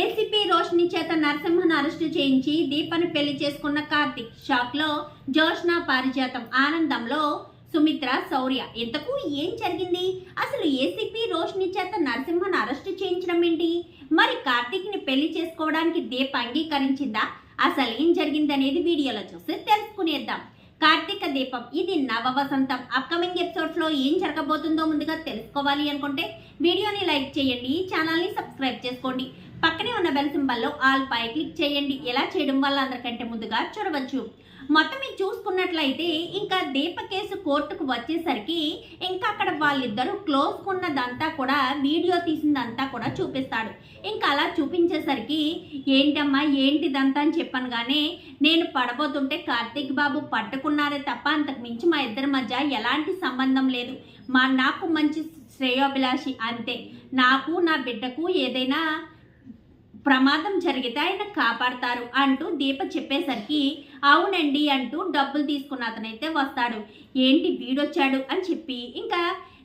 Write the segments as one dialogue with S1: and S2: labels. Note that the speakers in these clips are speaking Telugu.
S1: ఏసీపీ రోషిని చేత నరసింహను అరెస్టు చేయించి దీపను పెళ్ళి చేసుకున్న కార్తిక్. షాక్లో జోష్న పారిజాతం ఆనందంలో సుమిత్ర శౌర్య. ఇంతకు ఏం జరిగింది? అసలు ఏసీపీ రోషిని చేత నరసింహను అరెస్టు చేయించడం ఏంటి? మరి కార్తిక్ని పెళ్ళి చేసుకోవడానికి దీప అంగీకరించిందా? అసలు ఏం జరిగింది అనేది వీడియోలో చూసి తెలుసుకునేద్దాం. కార్తీక దీపం ఇది నవ వసంతం. అప్కమింగ్ ఎపిసోడ్స్లో ఏం జరగబోతుందో ముందుగా తెలుసుకోవాలి అనుకుంటే వీడియోని లైక్ చేయండి ఛానల్ని సబ్స్క్రైబ్ చేసుకోండి. పక్కనే ఉన్న బెల్ సింబల్లో ఆల్ పై క్లిక్ చేయండి. ఎలా చేయడం వల్ల అందరికంటే ముందుగా చూడవచ్చు. మొత్తం మీరు చూసుకున్నట్లయితే ఇంకా దీప కేసు కోర్టుకు వచ్చేసరికి ఇంకా అక్కడ వాళ్ళిద్దరూ క్లోజ్ కొన్నదంతా కూడా వీడియో తీసిందంతా కూడా చూపిస్తాడు. ఇంకా అలా చూపించేసరికి ఏంటమ్మా ఏంటిదంతా? అని చెప్పాను కానీ నేను పడబోతుంటే కార్తీక్ బాబు పట్టుకున్నారే తప్ప అంతకు మించి మా ఇద్దరి మధ్య ఎలాంటి సంబంధం లేదు. మా నాకు మంచి శ్రేయోభిలాషి అంతే. నాకు నా బిడ్డకు ఏదైనా ప్రమాదం జరిగితే ఆయన కాపాడతారు అంటూ దీప చెప్పేసరికి అవునండి అంటూ డబ్బులు తీసుకున్న అతనైతే వస్తాడు. ఏంటి వీడొచ్చాడు? అని చెప్పి ఇంకా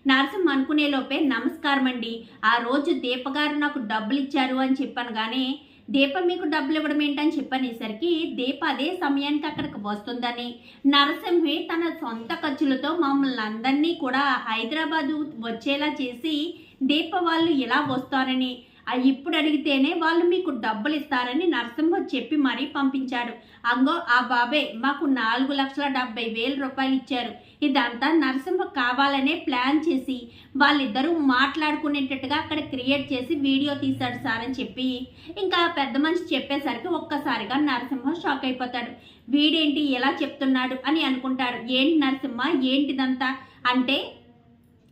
S1: నరసింహ అనుకునే లోపే నమస్కారం అండి. ఆ రోజు దీప గారు నాకు డబ్బులు ఇచ్చారు అని చెప్పాను కానీ దీప మీకు డబ్బులు ఇవ్వడం ఏంటని చెప్పనేసరికి దీప అదే సమయానికి అక్కడికి వస్తుందని. నరసింహి తన సొంత ఖర్చులతో మమ్మల్ని అందరినీ కూడా హైదరాబాదు వచ్చేలా చేసి దీప వాళ్ళు ఇలా వస్తారని. ఇప్పుడు అడిగితేనే వాళ్ళు మీకు డబ్బులు ఇస్తారని నరసింహ చెప్పి మరీ పంపించాడు. అంగో ఆ బాబే మాకు నాలుగు లక్షల డెబ్బై వేల రూపాయలు ఇచ్చారు. ఇదంతా నరసింహ కావాలనే ప్లాన్ చేసి వాళ్ళిద్దరూ మాట్లాడుకునేటట్టుగా అక్కడ క్రియేట్ చేసి వీడియో తీశాడు సార్ అని చెప్పి. ఇంకా పెద్ద మనిషి చెప్పేసరికి ఒక్కసారిగా నరసింహ షాక్ అయిపోతాడు. వీడేంటి ఎలా చెప్తున్నాడు అని అనుకుంటాడు. ఏంటి నరసింహ? ఏంటిదంతా? అంటే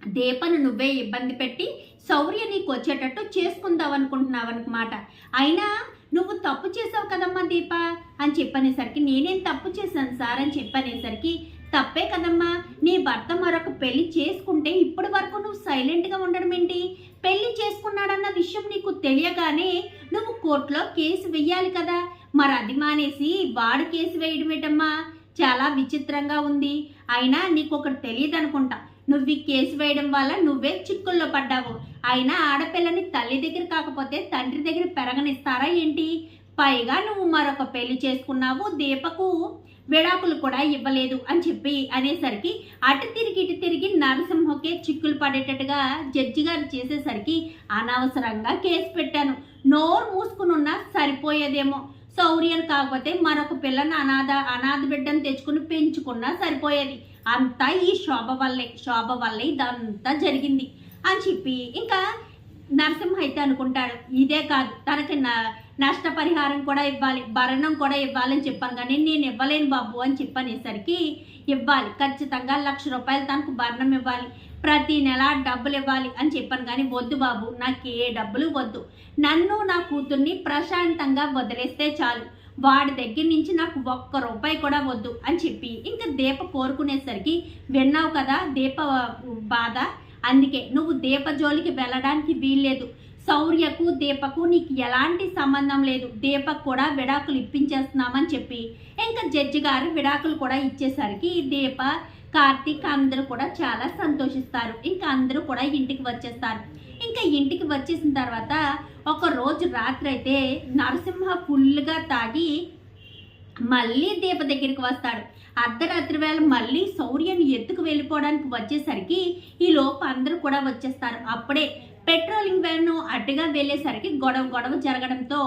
S1: దీపను నువ్వే ఇబ్బంది పెట్టి శౌర్య నీకు వచ్చేటట్టు చేసుకుందాం అనుకుంటున్నావు అనమాట అయినా నువ్వు తప్పు చేసావు కదమ్మా దీప అని చెప్పనేసరికి నేనేం తప్పు చేశాను సార్ అని చెప్పనేసరికి తప్పే కదమ్మా. నీ భర్త మరొక పెళ్ళి చేసుకుంటే ఇప్పటి వరకు నువ్వు సైలెంట్గా ఉండడం ఏంటి? పెళ్ళి చేసుకున్నాడన్న విషయం నీకు తెలియగానే నువ్వు కోర్టులో కేసు వెయ్యాలి కదా. మరి అది మానేసి వాడు కేసు వేయడమేటమ్మా? చాలా విచిత్రంగా ఉంది. అయినా నీకు ఒకటి తెలియదు అనుకుంటా నువ్వు ఈ కేసు వేయడం వల్ల నువ్వే చిక్కుల్లో పడ్డావు. అయినా ఆడపిల్లని తల్లి దగ్గర కాకపోతే తండ్రి దగ్గర పెరగనిస్తారా ఏంటి? పైగా నువ్వు మరొక పెళ్ళి చేసుకున్నావు దీపకు విడాకులు కూడా ఇవ్వలేదు అని చెప్పి అనేసరికి అటు తిరిగి ఇటు తిరిగి నరసింహకే చిక్కులు పడేటట్టుగా జడ్జి గారు చేసేసరికి అనవసరంగా కేసు పెట్టాను. నోరు మూసుకునున్నా సరిపోయేదేమో. శౌర్యం కాకపోతే మరొక పిల్లని అనాథ అనాథ బిడ్డను తెచ్చుకుని పెంచుకున్నా సరిపోయేది. అంతా ఈ శోభ వల్లే శోభ వల్లే ఇదంతా జరిగింది అని చెప్పి ఇంకా నరసింహ అయితే అనుకుంటాడు ఇదే కాదు తనకి న నష్టపరిహారం కూడా ఇవ్వాలి భరణం కూడా ఇవ్వాలని చెప్పాను కానీ నేను ఇవ్వలేను బాబు అని చెప్పనేసరికి ఇవ్వాలి ఖచ్చితంగా లక్ష రూపాయలు తనకు భరణం ఇవ్వాలి ప్రతి నెల డబ్బులు ఇవ్వాలి అని చెప్పాను కానీ వద్దు బాబు నాకు ఏ డబ్బులు వద్దు నన్ను నా కూతుర్ని ప్రశాంతంగా వదిలేస్తే చాలు. వాడి దగ్గర నుంచి నాకు ఒక్క రూపాయి కూడా వద్దు అని చెప్పి ఇంకా దీప కోరుకునేసరికి విన్నావు కదా దీప బాధ? అందుకే నువ్వు దీప జోలికి వెళ్ళడానికి వీల్లేదు. శౌర్యకు దీపకు నీకు ఎలాంటి సంబంధం లేదు. దీపకు కూడా విడాకులు ఇప్పించేస్తున్నామని చెప్పి ఇంకా జడ్జి గారు విడాకులు కూడా ఇచ్చేసరికి దీప కార్తీక్ అందరూ కూడా చాలా సంతోషిస్తారు. ఇంకా అందరూ కూడా ఇంటికి వచ్చేస్తారు. ఇంకా ఇంటికి వచ్చేసిన తర్వాత ఒక రోజు రాత్రి అయితే నరసింహ ఫుల్గా తాగి మళ్ళీ దీప దగ్గరికి వస్తాడు. అర్ధరాత్రి వేళ మళ్ళీ శౌర్యని ఎత్తుకు వెళ్ళిపోవడానికి వచ్చేసరికి ఈ లోపు అందరూ కూడా వచ్చేస్తారు. అప్పుడే పెట్రోలింగ్ వ్యాన్ అడ్డుగా వెళ్ళేసరికి గొడవ గొడవ జరగడంతో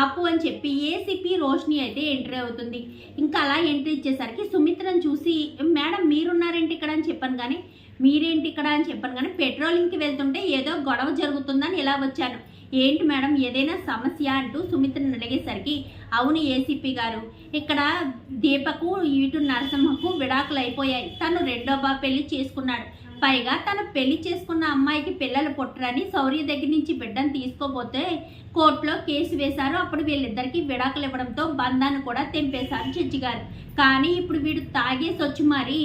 S1: ఆపు అని చెప్పి ఏసీపీ రోషిని అయితే ఎంట్రీ అవుతుంది. ఇంకా అలా ఎంట్రీ ఇచ్చేసరికి సుమిత్రను చూసి మేడం మీరున్నారేంటి ఇక్కడ? అని చెప్పాను కానీ మీరేంటి ఇక్కడ? అని చెప్పాను కానీ పెట్రోలింగ్కి వెళ్తుంటే ఏదో గొడవ జరుగుతుందని ఇలా వచ్చాను. ఏంటి మేడం ఏదైనా సమస్య అంటూ సుమిత్రను అడిగేసరికి అవును ఏసీపీ గారు ఇక్కడ దీపకు ఇటు నరసింహకు విడాకులు అయిపోయాయి. తను రెండో బా పెళ్ళి చేసుకున్నాడు. పైగా తను పెళ్ళి చేసుకున్న అమ్మాయికి పిల్లలు పుట్టరని సౌర్య దగ్గర నుంచి బిడ్డను తీసుకోపోతే కోర్టులో కేసు వేశారు. అప్పుడు వీళ్ళిద్దరికి విడాకులు ఇవ్వడంతో బంధాన్ని కూడా తెంపేశారు జడ్జి గారు. కానీ ఇప్పుడు వీడు తాగేసి వచ్చి మరి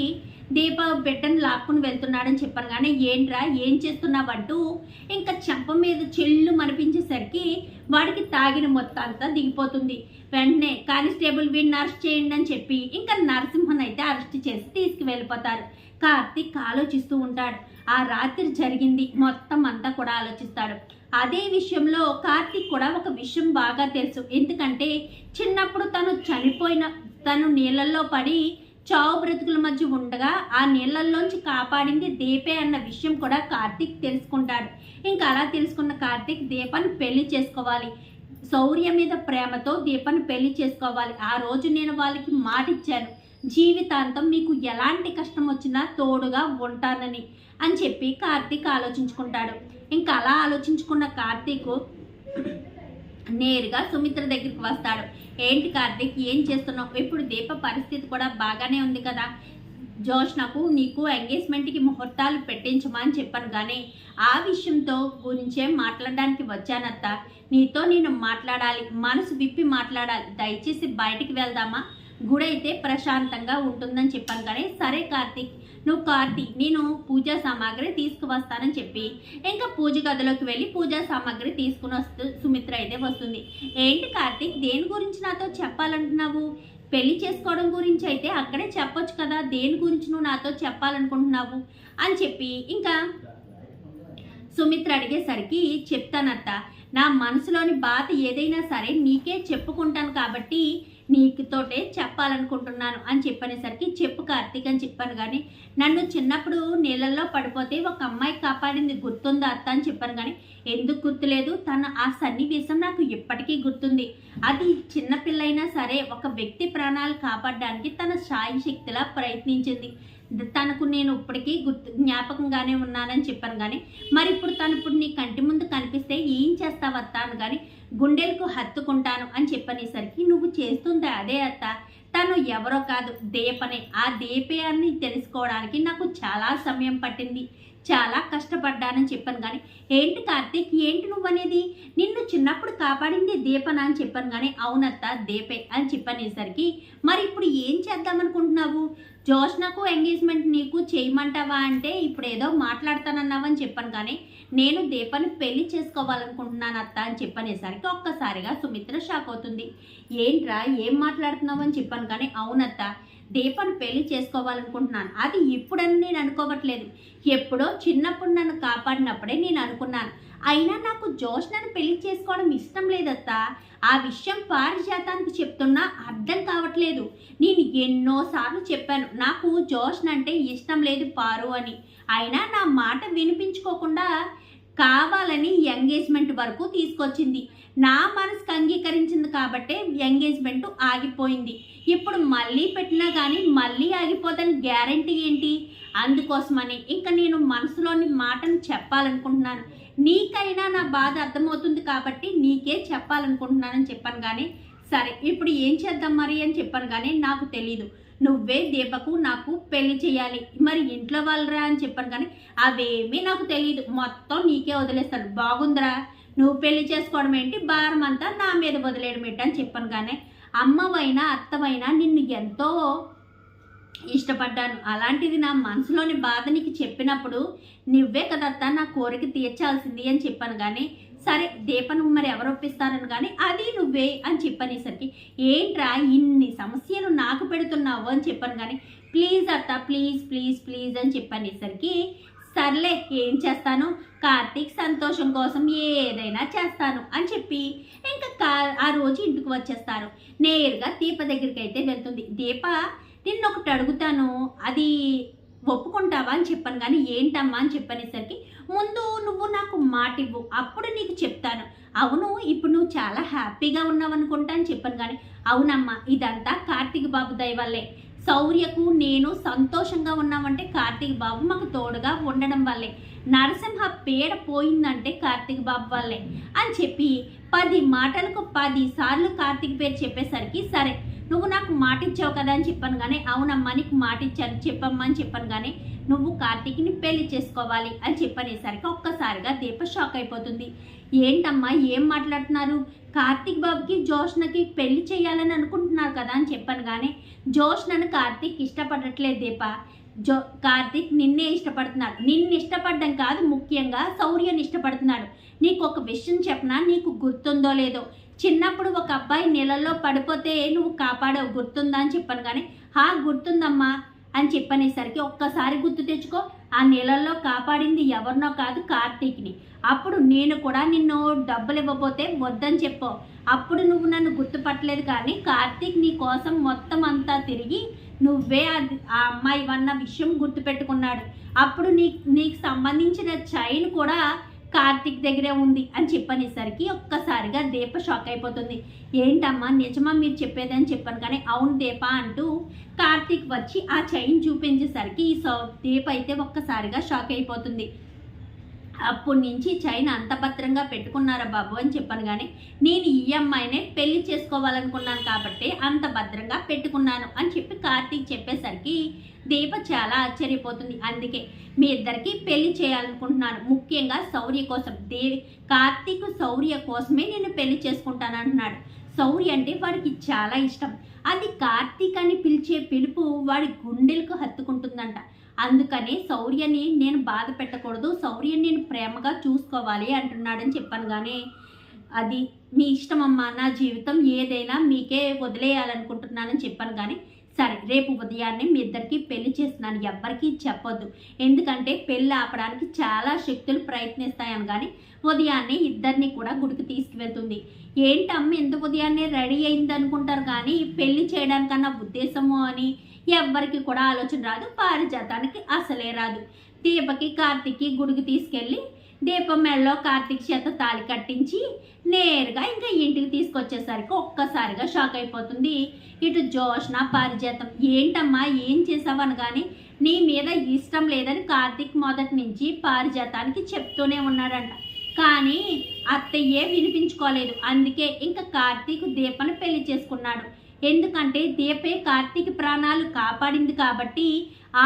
S1: దీప బిడ్డను లాక్కుని వెళ్తున్నాడని చెప్పాను కానీ ఏంట్రా ఏం చేస్తున్నావంటూ? ఇంకా చెంప మీద చెల్లు మనిపించేసరికి వాడికి తాగిన మొత్తం అంతా దిగిపోతుంది. వెంటనే కానిస్టేబుల్ వీడిని అరెస్ట్ చేయండి అని చెప్పి ఇంకా నరసింహన్ అయితే అరెస్ట్ చేసి తీసుకువెళ్ళిపోతారు. కార్తీక్ ఆలోచిస్తూ ఉంటాడు. ఆ రాత్రి జరిగింది. మొత్తం అంతా కూడా ఆలోచిస్తాడు. అదే విషయంలో కార్తీక్ కూడా ఒక విషయం బాగా తెలుసు. ఎందుకంటే చిన్నప్పుడు తను చనిపోయిన తను నీళ్ళల్లో పడి చావు బ్రతుకుల మధ్య ఉండగా ఆ నీళ్ళల్లోంచి కాపాడింది దీపే అన్న విషయం కూడా కార్తీక్ తెలుసుకుంటాడు. ఇంకా అలా తెలుసుకున్న కార్తీక్ దీపాన్ని పెళ్ళి చేసుకోవాలి. శౌర్య మీద ప్రేమతో దీపాన్ని పెళ్ళి చేసుకోవాలి. ఆ రోజు నేను వాళ్ళకి మాట ఇచ్చాను జీవితాంతం మీకు ఎలాంటి కష్టం వచ్చినా తోడుగా ఉంటానని అని చెప్పి కార్తీక్ ఆలోచించుకుంటాడు. ఇంకా అలా ఆలోచించుకున్న కార్తీక్ నేరుగా సుమిత్ర దగ్గరికి వస్తాడు. ఏంటి కార్తీక్ ఏం చేస్తున్నావు? ఇప్పుడు దీప పరిస్థితి కూడా బాగానే ఉంది కదా. జోష్నకు నీకు ఎంగేజ్మెంట్కి ముహూర్తాలు పెట్టించమని చెప్పాను కానీ ఆ విషయంతో గురించే మాట్లాడడానికి వచ్చానత్త. నీతో నేను మాట్లాడాలి మనసు విప్పి మాట్లాడాలి. దయచేసి బయటికి వెళ్దామా? గుడి అయితే ప్రశాంతంగా ఉంటుందని చెప్పాను కానీ సరే కార్తీక్ నువ్వు కార్తీక్ నేను పూజా సామాగ్రి తీసుకువస్తానని చెప్పి. ఇంకా పూజ గదిలోకి వెళ్ళి పూజా సామాగ్రి తీసుకుని వస్తూ సుమిత్ర అయితే వస్తుంది. ఏంటి కార్తీక్ దేని గురించి నాతో చెప్పాలంటున్నావు? పెళ్ళి చేసుకోవడం గురించి అయితే అక్కడే చెప్పొచ్చు కదా. దేని గురించి నువ్వు నాతో చెప్పాలనుకుంటున్నావు? అని చెప్పి ఇంకా సుమిత్ర అడిగేసరికి చెప్తానత్త. నా మనసులోని బాధ ఏదైనా సరే నీకే చెప్పుకుంటాను కాబట్టి నీకుతోటే చెప్పాలనుకుంటున్నాను అని చెప్పనేసరికి చెప్పు కార్తీక్ అని చెప్పాను కానీ నన్ను చిన్నప్పుడు నీళ్ళల్లో పడిపోతే ఒక అమ్మాయి కాపాడింది గుర్తుందా అత్త అని చెప్పాను కానీ ఎందుకు గుర్తులేదు? తన ఆ సన్నివేశం నాకు ఇప్పటికీ గుర్తుంది. అది చిన్నపిల్లైనా సరే ఒక వ్యక్తి ప్రాణాలు కాపాడడానికి తన సాయి శక్తిలా ప్రయత్నించింది. తనకు నేను ఇప్పటికీ గుర్తు జ్ఞాపకంగానే ఉన్నానని చెప్పాను కానీ మరి ఇప్పుడు తను ఇప్పుడు నీ కంటి ముందు కనిపిస్తే ఏం చేస్తావత్తాను కానీ గుండెలకు హత్తుకుంటాను అని చెప్పనేసరికి నువ్వు చేస్తుంది అదే అత్త. తను ఎవరో కాదు. దీపనే. ఆ దీపయాన్ని తెలుసుకోవడానికి నాకు చాలా సమయం పట్టింది. చాలా కష్టపడ్డానని చెప్పాను కానీ ఏంటి కార్తీక్? ఏంటి నువ్వు అనేది నిన్ను చిన్నప్పుడు కాపాడింది దీపన అని చెప్పాను కానీ అవునత్త దీపే అని చెప్పనేసరికి మరి ఇప్పుడు ఏం చేద్దామనుకుంటున్నావు? జోష్నకు ఎంగేజ్మెంట్ నీకు చేయమంటావా అంటే ఇప్పుడు ఏదో మాట్లాడతానన్నావని చెప్పాను కానీ నేను దీపని పెళ్ళి చేసుకోవాలనుకుంటున్నాను అత్త అని చెప్పనేసరికి ఒక్కసారిగా సుమిత్ర షాక్ అవుతుంది. ఏంట్రా ఏం మాట్లాడుతున్నావు అని చెప్పాను కానీ అవునత్త దీపను పెళ్ళి చేసుకోవాలనుకుంటున్నాను. అది ఇప్పుడని నేను అనుకోవట్లేదు. ఎప్పుడో చిన్నప్పుడు నన్ను కాపాడినప్పుడే నేను అనుకున్నాను. అయినా నాకు జోష్నను పెళ్ళి చేసుకోవడం ఇష్టం లేదత్తా. ఆ విషయం పారిజాతానికి చెప్తున్నా అర్థం కావట్లేదు. నేను ఎన్నోసార్లు చెప్పాను నాకు జోష్న అంటే ఇష్టం లేదు పారు అని. అయినా నా మాట వినిపించుకోకుండా కావాలని ఎంగేజ్మెంట్ వరకు తీసుకొచ్చింది. నా మనసుకు అంగీకరించింది కాబట్టే ఎంగేజ్మెంట్ ఆగిపోయింది. ఇప్పుడు మళ్ళీ పెట్టినా కానీ మళ్ళీ ఆగిపోతాను గ్యారంటీ ఏంటి? అందుకోసమని ఇంకా నేను మనసులోని మాటను చెప్పాలనుకుంటున్నాను. నీకైనా నా బాధ అర్థమవుతుంది కాబట్టి నీకే చెప్పాలనుకుంటున్నానని చెప్పాను కానీ సరే ఇప్పుడు ఏం చేద్దాం మరి అని చెప్పాను కానీ నాకు తెలీదు. నువ్వే దీపకు నాకు పెళ్ళి చేయాలి. మరి ఇంట్లో వాళ్ళరా అని చెప్పాను కానీ అవేమీ నాకు తెలియదు మొత్తం నీకే వదిలేస్తాను బాగుందిరా. నువ్వు పెళ్ళి చేసుకోవడం ఏంటి? భారం అంతా నా మీద వదిలేయడం ఏంటి అని చెప్పాను కానీ అమ్మవైనా అత్తవైనా నిన్ను ఎంతో ఇష్టపడ్డాను. అలాంటిది నా మనసులోని బాధ నీకు చెప్పినప్పుడు నువ్వే కదత్తా నా కోరిక తీర్చాల్సింది అని చెప్పాను కానీ సరే దీపను మరి ఎవరు ఒప్పిస్తారని కానీ అది నువ్వే అని చెప్పనేసరికి ఏంట్రా ఇన్ని సమస్యలు నాకు పెడుతున్నావు అని చెప్పాను కానీ ప్లీజ్ అత్త ప్లీజ్ ప్లీజ్ ప్లీజ్ అని చెప్పనేసరికి సర్లే ఏం చేస్తాను? కార్తీక్ సంతోషం కోసం ఏదైనా చేస్తాను అని చెప్పి ఇంకా కా ఆ రోజు ఇంటికి వచ్చేస్తారు. నేరుగా దీప దగ్గరికి అయితే వెళ్తుంది. దీప నిన్న ఒకటి అడుగుతాను. అది ఒప్పుకుంటావా అని చెప్పాను కానీ ఏంటమ్మా అని చెప్పనేసరికి ముందు నువ్వు నాకు మాట ఇవ్వు. అప్పుడు నీకు చెప్తాను. అవును ఇప్పుడు నువ్వు చాలా హ్యాపీగా ఉన్నావు అనుకుంటా అని చెప్పాను కానీ అవునమ్మా ఇదంతా కార్తీక్ బాబు దయ వల్లే. శౌర్యకు నేను సంతోషంగా ఉన్నామంటే కార్తీక్ బాబు మాకు తోడుగా ఉండడం వల్లే. నరసింహ పేడ పోయిందంటే కార్తీక్ బాబు వల్లే. అని చెప్పి పది మాటలకు పది సార్లు కార్తీక్ పేరు చెప్పేసరికి సరే నువ్వు నాకు మాట ఇచ్చావు కదా అని చెప్పాను కానీ అవునమ్మా నీకు మాట ఇచ్చాను చెప్పమ్మా అని చెప్పాను కానీ నువ్వు కార్తీక్ని పెళ్ళి చేసుకోవాలి అని చెప్పనేసరికి ఒక్కసారిగా దీప షాక్ అయిపోతుంది. ఏంటమ్మా ఏం మాట్లాడుతున్నారు? కార్తీక్ బాబుకి జోష్నకి పెళ్ళి చేయాలని అనుకుంటున్నారు కదా అని చెప్పాను కానీ జోష్నను కార్తీక్ ఇష్టపడట్లేదు దీప. జో కార్తీక్ నిన్నే ఇష్టపడుతున్నాడు. నిన్ను ఇష్టపడడం కాదు ముఖ్యంగా శౌర్యని ఇష్టపడుతున్నాడు. నీకు ఒక విషయం చెప్పనా? నీకు గుర్తుందో లేదో? చిన్నప్పుడు ఒక అబ్బాయి నీళ్ళల్లో పడిపోతే నువ్వు కాపాడావు గుర్తుందా అని చెప్పాను. కానీ హా గుర్తుందమ్మా అని చెప్పనేసరికి ఒక్కసారి గుర్తు తెచ్చుకో ఆ నీళ్ళల్లో కాపాడింది ఎవరినో కాదు కార్తీక్ని. అప్పుడు నేను కూడా నిన్ను డబ్బులు ఇవ్వబోతే వద్దని చెప్పు. అప్పుడు నువ్వు నన్ను గుర్తుపట్టలేదు కానీ కార్తీక్ నీ కోసం మొత్తం అంతా తిరిగి నువ్వే అది ఆ అమ్మాయి అన్న విషయం గుర్తుపెట్టుకున్నాడు. అప్పుడు నీ నీకు సంబంధించిన చైన్ కూడా కార్తీక్ దగ్గరే ఉంది అని చెప్పనేసరికి ఒక్కసారిగా దీప షాక్ అయిపోతుంది. ఏంటమ్మా నిజమా మీరు చెప్పేది అని చెప్పాను కానీ అవును దీప అంటూ కార్తీక్ వచ్చి ఆ చైన్ చూపించేసరికి ఈ సో దీప అయితే ఒక్కసారిగా షాక్ అయిపోతుంది. అప్పటి నుంచి చైన్ అంత భద్రంగా పెట్టుకున్నారా బాబు అని చెప్పాను కానీ నేను ఈ అమ్మాయినే పెళ్ళి చేసుకోవాలనుకున్నాను కాబట్టి అంత భద్రంగా పెట్టుకున్నాను అని చెప్పి కార్తీక్ చెప్పేసరికి దీప చాలా ఆశ్చర్యపోతుంది. అందుకే మీ ఇద్దరికి పెళ్ళి చేయాలనుకుంటున్నాను. ముఖ్యంగా శౌర్య కోసం. దేవి కార్తీక్ శౌర్య కోసమే నేను పెళ్ళి చేసుకుంటాను అంటున్నాడు. శౌర్య అంటే వాడికి చాలా ఇష్టం. అది కార్తీక్ అని పిలిచే పిలుపు వాడి గుండెలకు హత్తుకుంటుందంట. అందుకని శౌర్యని నేను బాధ పెట్టకూడదు శౌర్యని నేను ప్రేమగా చూసుకోవాలి అంటున్నాడని చెప్పాను కానీ అది మీ ఇష్టం అమ్మా నా జీవితం ఏదైనా మీకే వదిలేయాలనుకుంటున్నానని చెప్పాను కానీ సరే రేపు ఉదయాన్నే మీ ఇద్దరికి పెళ్ళి చేస్తున్నాను ఎవ్వరికీ చెప్పొద్దు. ఎందుకంటే పెళ్ళి ఆపడానికి చాలా శక్తులు ప్రయత్నిస్తాయని కానీ ఉదయాన్నే ఇద్దరిని కూడా గుడికి తీసుకువెళ్తుంది. ఏంటమ్మ ఎంత ఉదయాన్నే రెడీ అయింది అనుకుంటారు కానీ పెళ్ళి చేయడానికన్నా ఉద్దేశము అని ఎవ్వరికి కూడా ఆలోచన రాదు పారిజాతానికి అసలే రాదు. దీపకి కార్తిక్కి గుడికి తీసుకెళ్ళి దీపం మెడలో కార్తీక్ చేత తాళి కట్టించి నేరుగా ఇంకా ఇంటికి తీసుకొచ్చేసరికి ఒక్కసారిగా షాక్ అయిపోతుంది. ఇటు జోష్న పారిజాతం ఏంటమ్మా ఏం చేసావు? అనగాని నీ మీద ఇష్టం లేదని కార్తీక్ మొదటి నుంచి పారిజాతానికి చెప్తూనే ఉన్నాడంట. కానీ అత్తయ్యే వినిపించుకోలేదు. అందుకే ఇంకా కార్తీక్ దీపను పెళ్ళి చేసుకున్నాడు. ఎందుకంటే దీపే కార్తీక్ ప్రాణాలు కాపాడింది కాబట్టి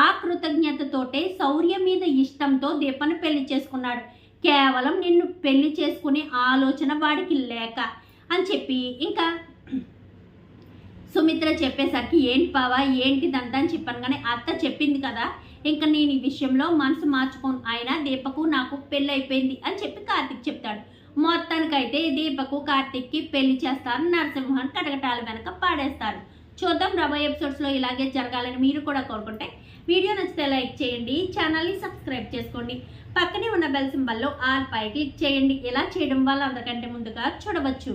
S1: ఆ కృతజ్ఞతతోటే శౌర్య మీద ఇష్టంతో దీపను పెళ్ళి చేసుకున్నాడు. కేవలం నిన్ను పెళ్ళి చేసుకునే ఆలోచన వాడికి లేక అని చెప్పి ఇంకా సుమిత్ర చెప్పేసరికి ఏంటి బావా ఏంటిదంతా అని చెప్పాను కానీ అత్త చెప్పింది కదా ఇంకా నేను ఈ విషయంలో మనసు మార్చుకోను. అయినా దీపకు నాకు పెళ్ళి అయిపోయింది అని చెప్పి కార్తిక్ చెప్తాడు. మొత్తానికైతే దీపకు కార్తిక్కి పెళ్ళి చేస్తారు. నరసింహన్ కటకటాల వెనక పాడేస్తారు. చూద్దాం రాబోయే ఎపిసోడ్స్లో ఇలాగే జరగాలని మీరు కూడా కోరుకుంటే వీడియో నచ్చితే లైక్ చేయండి ఛానల్ని సబ్స్క్రైబ్ చేసుకోండి. పక్కనే ఉన్న బెల్ సింబల్లో ఆల్ పై క్లిక్ చేయండి. ఇలా చేయడం వల్ల అందరికంటే ముందుగా చూడవచ్చు.